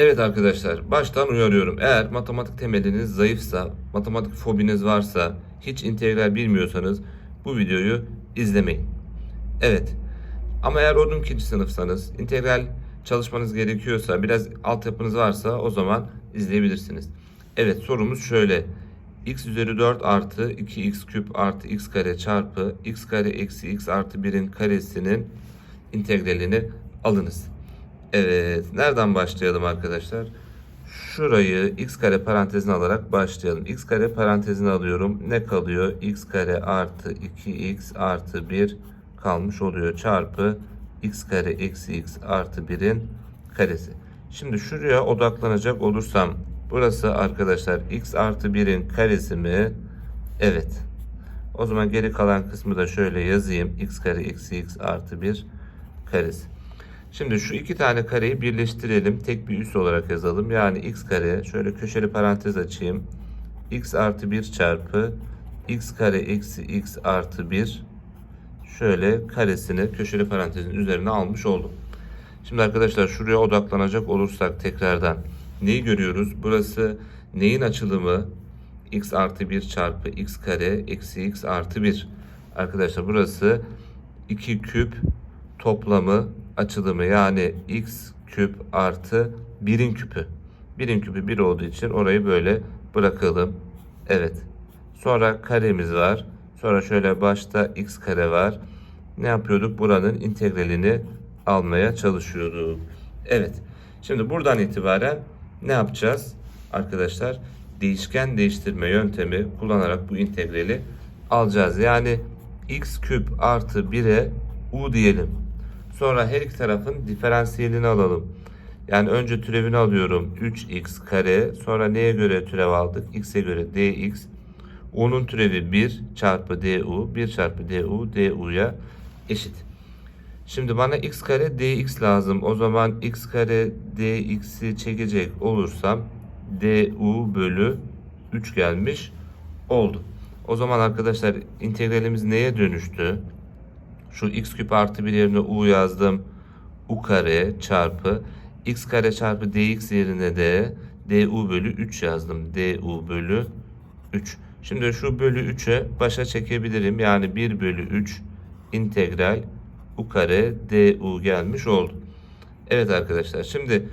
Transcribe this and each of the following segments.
Evet arkadaşlar, baştan uyarıyorum. Eğer matematik temeliniz zayıfsa, matematik fobiniz varsa, hiç integral bilmiyorsanız bu videoyu izlemeyin. Evet. Ama eğer 12. sınıfsanız, integral çalışmanız gerekiyorsa, biraz altyapınız varsa o zaman izleyebilirsiniz. Evet, sorumuz şöyle. x üzeri 4 artı 2x küp artı x kare çarpı x kare eksi x artı 1'in karesinin integralini alınız. Evet, nereden başlayalım arkadaşlar? Şurayı x kare parantezine alarak başlayalım. x kare parantezine alıyorum. Ne kalıyor? x kare artı 2x artı 1 kalmış oluyor. Çarpı x kare eksi x artı 1'in karesi. Şimdi şuraya odaklanacak olursam burası arkadaşlar x artı 1'in karesi mi? Evet. O zaman geri kalan kısmı da şöyle yazayım. x kare eksi x artı 1 karesi. Şimdi şu iki tane kareyi birleştirelim. Tek bir üs olarak yazalım. Yani x kare şöyle köşeli parantez açayım. x artı 1 çarpı x kare eksi x artı 1 şöyle karesini köşeli parantezin üzerine almış oldum. Şimdi arkadaşlar şuraya odaklanacak olursak tekrardan neyi görüyoruz? Burası neyin açılımı? x artı 1 çarpı x kare eksi x artı 1. Arkadaşlar burası 2 küp toplamı açılımı yani x küp artı 1'in küpü. 1'in küpü 1 olduğu için orayı böyle bırakalım. Evet. Sonra karemiz var. Sonra şöyle başta x kare var. Ne yapıyorduk? Buranın integralini almaya çalışıyorduk. Evet. Şimdi buradan itibaren ne yapacağız? Arkadaşlar değişken değiştirme yöntemi kullanarak bu integrali alacağız. Yani x küp artı 1'e u diyelim. Sonra her iki tarafın diferansiyelini alalım. Yani önce türevini alıyorum. 3x kare. Sonra neye göre türev aldık? x'e göre dx. u'nun türevi 1 çarpı du. 1 çarpı du du'ya eşit. Şimdi bana x kare dx lazım. O zaman x kare dx'i çekecek olursam du bölü 3 gelmiş oldu. O zaman arkadaşlar integralimiz neye dönüştü? Şu x küp artı bir yerine u yazdım. u kare çarpı x kare çarpı dx yerine de du bölü 3 yazdım. du bölü 3. Şimdi şu bölü 3'e başa çekebilirim. Yani 1 bölü 3 integral u kare du gelmiş oldu. Evet arkadaşlar şimdi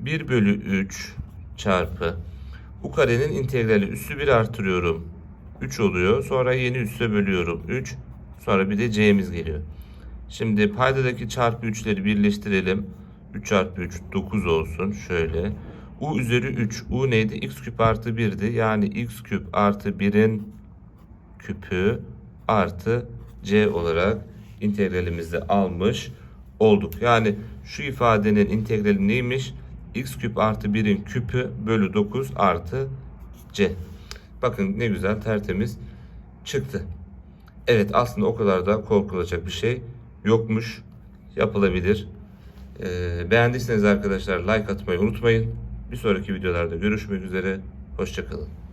1 bölü 3 çarpı u karenin integrali üssü 1 artırıyorum. 3 oluyor. Sonra yeni üsse bölüyorum. 3 Sonra bir de c'miz geliyor. Şimdi paydadaki çarpı 3'leri birleştirelim. 3 çarpı 3 9 olsun. Şöyle. U üzeri 3. U neydi? X küp artı 1'di. Yani x küp artı 1'in küpü artı c olarak integralimizi almış olduk. Yani şu ifadenin integrali neymiş? x küp artı 1'in küpü bölü 9 artı c. Bakın ne güzel tertemiz çıktı. Evet aslında o kadar da korkulacak bir şey yokmuş. Yapılabilir. Ee, beğendiyseniz arkadaşlar like atmayı unutmayın. Bir sonraki videolarda görüşmek üzere. Hoşçakalın.